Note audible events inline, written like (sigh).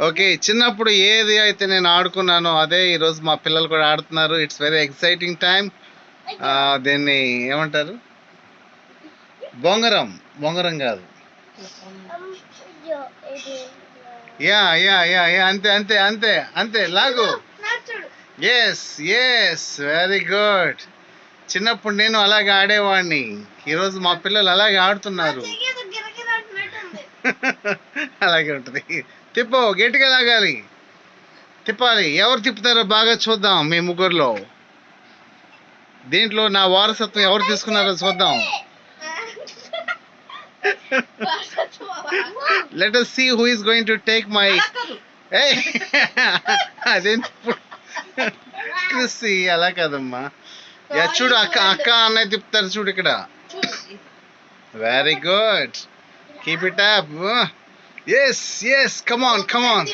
Okay చిన్నప్పుడు ఏది అయితే నేను ఆడుకున్నానో అదే ఈరోజు మా పిల్లలు కూడా ఆడుతున్నారు. ఇట్స్ వెరీ ఎక్సైటింగ్ టైం దీన్ని ఏమంటారు? బొంగరం. బొంగరం కాదు. యా యా యా యా అంతే అంతే అంతే అంతే లాగు. ఎస్ ఎస్ వెరీ గుడ్ చిన్నప్పుడు నేను అలాగే ఆడేవాడిని. ఈరోజు మా పిల్లలు అలాగే ఆడుతున్నారు. (laughs) (laughs) అలాగే ఉంటుంది. తిప్పు గట్టిగా లాగాలి. తిప్పాలి. ఎవరు తిప్పుతారో బాగా చూద్దాం మీ ముగ్గురులో. దీంట్లో నా వారసత్వం ఎవరు తీసుకున్నారో చూద్దాం. Let who is going to take my ఏ అదేంటి ఇప్పుడు. క్రిస్సి అలా కాదమ్మా. యా చూడు అక్క అక్క అన్నయ్య తిప్పుతారు చూడు ఇక్కడ. Very good keep it up Yes, yes, come on, come on.